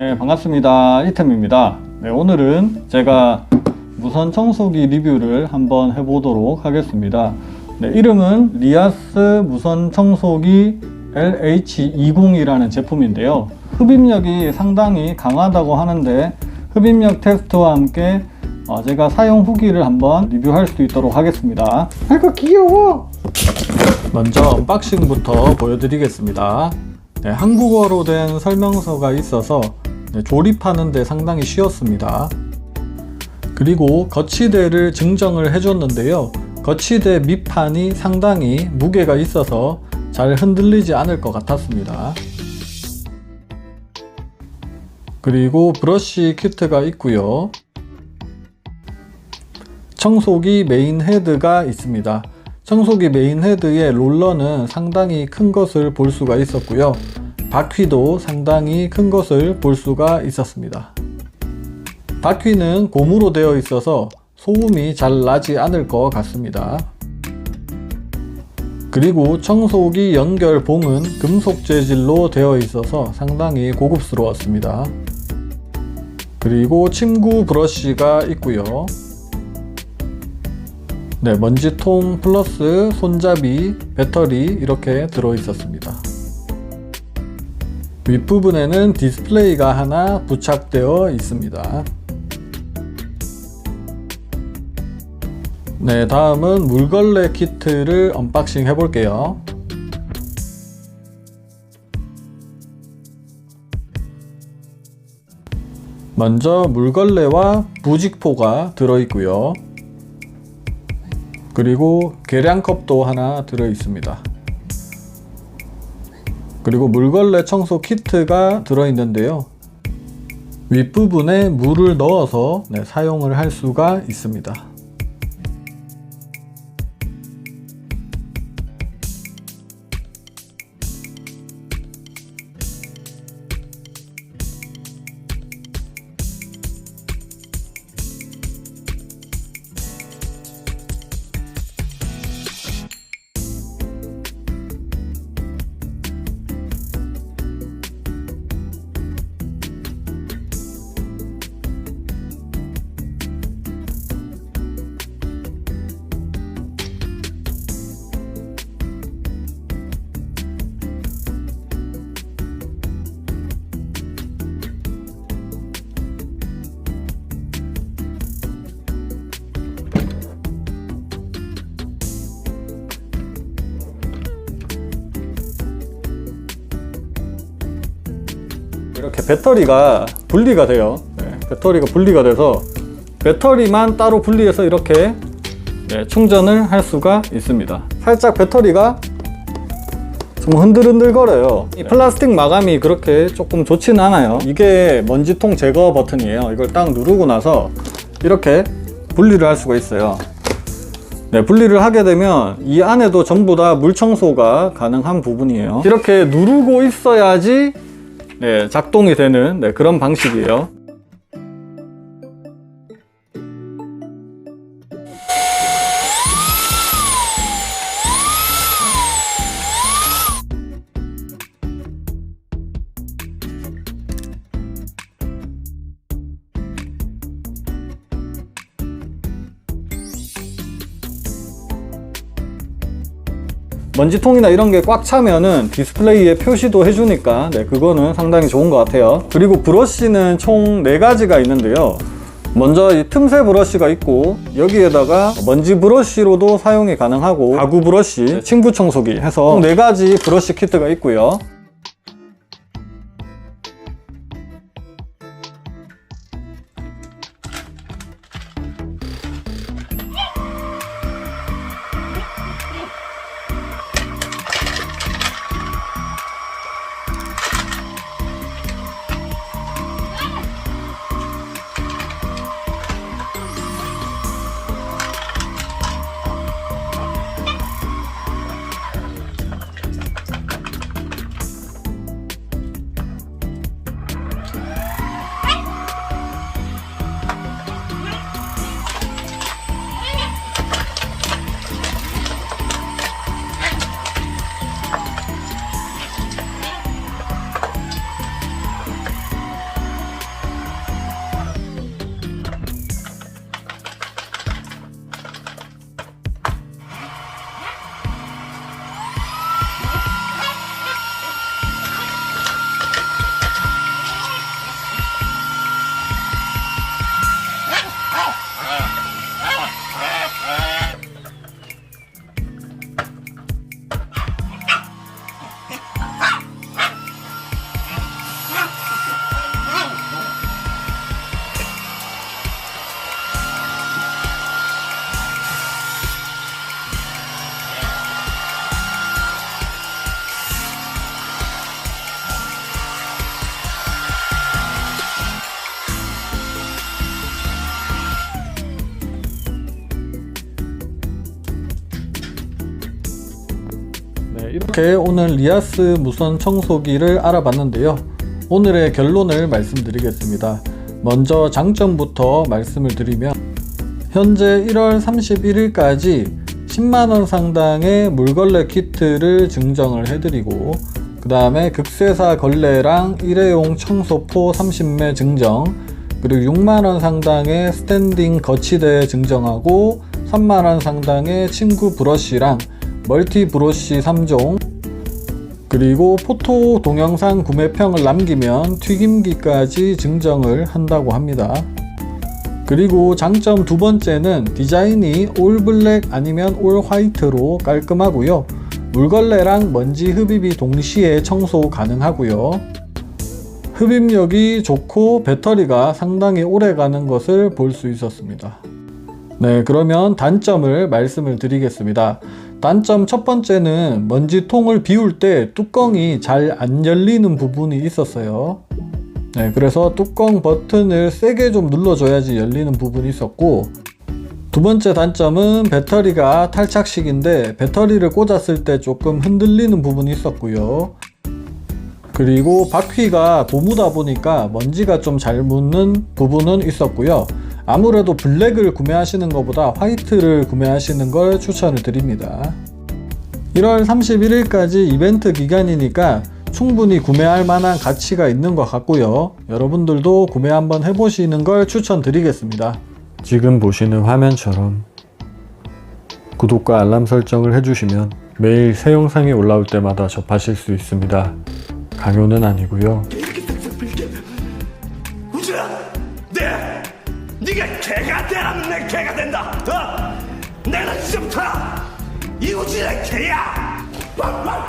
네, 반갑습니다. 이템입니다. 네, 오늘은 제가 무선 청소기 리뷰를 한번 해보도록 하겠습니다. 네, 이름은 리아스 무선 청소기 LH20이라는 제품인데요. 흡입력이 상당히 강하다고 하는데 흡입력 테스트와 함께 어, 제가 사용 후기를 한번 리뷰할 수 있도록 하겠습니다. 아이고 귀여워! 먼저 언박싱부터 보여드리겠습니다. 네, 한국어로 된 설명서가 있어서 네, 조립하는데 상당히 쉬웠습니다. 그리고 거치대를 증정을 해줬는데요. 거치대 밑판이 상당히 무게가 있어서 잘 흔들리지 않을 것 같았습니다. 그리고 브러쉬 키트가 있고요. 청소기 메인 헤드가 있습니다. 청소기 메인 헤드의 롤러는 상당히 큰 것을 볼 수가 있었고요. 바퀴도 상당히 큰 것을 볼 수가 있었습니다. 바퀴는 고무로 되어 있어서 소음이 잘 나지 않을 것 같습니다. 그리고 청소기 연결 봉은 금속 재질로 되어 있어서 상당히 고급스러웠습니다. 그리고 침구 브러쉬가 있고요. 네, 먼지통 플러스 손잡이, 배터리 이렇게 들어 있었습니다. 윗부분에는 디스플레이가 하나 부착되어 있습니다. 네, 다음은 물걸레 키트를 언박싱 해볼게요. 먼저 물걸레와 부직포가 들어있고요. 그리고 계량컵도 하나 들어있습니다. 그리고 물걸레 청소 키트가 들어있는데요. 윗부분에 물을 넣어서 네, 사용을 할 수가 있습니다. 배터리가 분리가 돼요. 네, 배터리가 분리가 돼서 배터리만 따로 분리해서 이렇게 네, 충전을 할 수가 있습니다. 살짝 배터리가 좀 흔들흔들 거려요. 이 플라스틱 마감이 그렇게 조금 좋지는 않아요. 이게 먼지통 제거 버튼이에요. 이걸 딱 누르고 나서 이렇게 분리를 할 수가 있어요. 네, 분리를 하게 되면 이 안에도 전부 다 물 청소가 가능한 부분이에요. 이렇게 누르고 있어야지 네, 작동이 되는 네, 그런 방식이에요. 먼지통이나 이런 게 꽉 차면은 디스플레이에 표시도 해주니까 네, 그거는 상당히 좋은 것 같아요. 그리고 브러쉬는 총 4가지가 있는데요. 먼저 이 틈새 브러쉬가 있고 여기에다가 먼지 브러쉬로도 사용이 가능하고 가구 브러쉬, 침구 청소기 해서 총 4가지 브러쉬 키트가 있고요. 이렇게 오늘 리아스 무선 청소기를 알아봤는데요. 오늘의 결론을 말씀드리겠습니다. 먼저 장점부터 말씀을 드리면 현재 1월 31일까지 10만원 상당의 물걸레 키트를 증정을 해드리고 그 다음에 극세사 걸레랑 일회용 청소포 30매 증정 그리고 6만원 상당의 스탠딩 거치대 증정하고 3만원 상당의 침구 브러쉬랑 멀티 브러쉬 3종 그리고 포토 동영상 구매평을 남기면 튀김기까지 증정을 한다고 합니다. 그리고 장점 두 번째는 디자인이 올 블랙 아니면 올 화이트로 깔끔하고요. 물걸레랑 먼지 흡입이 동시에 청소 가능하고요. 흡입력이 좋고 배터리가 상당히 오래 가는 것을 볼 수 있었습니다. 네, 그러면 단점을 말씀을 드리겠습니다. 단점 첫 번째는 먼지통을 비울 때 뚜껑이 잘 안 열리는 부분이 있었어요. 네, 그래서 뚜껑 버튼을 세게 좀 눌러줘야지 열리는 부분이 있었고, 두 번째 단점은 배터리가 탈착식인데 배터리를 꽂았을 때 조금 흔들리는 부분이 있었고요. 그리고 바퀴가 고무다 보니까 먼지가 좀 잘 묻는 부분은 있었고요. 아무래도 블랙을 구매하시는 것보다 화이트를 구매하시는 걸 추천을 드립니다. 1월 31일까지 이벤트 기간이니까 충분히 구매할 만한 가치가 있는 것 같고요. 여러분들도 구매 한번 해보시는 걸 추천드리겠습니다. 지금 보시는 화면처럼 구독과 알람 설정을 해주시면 매일 새 영상이 올라올 때마다 접하실 수 있습니다. 강요는 아니고요. 개가 되라면 내 개가 된다. 어? 내가 지금부터 이우주의 개야. 살라.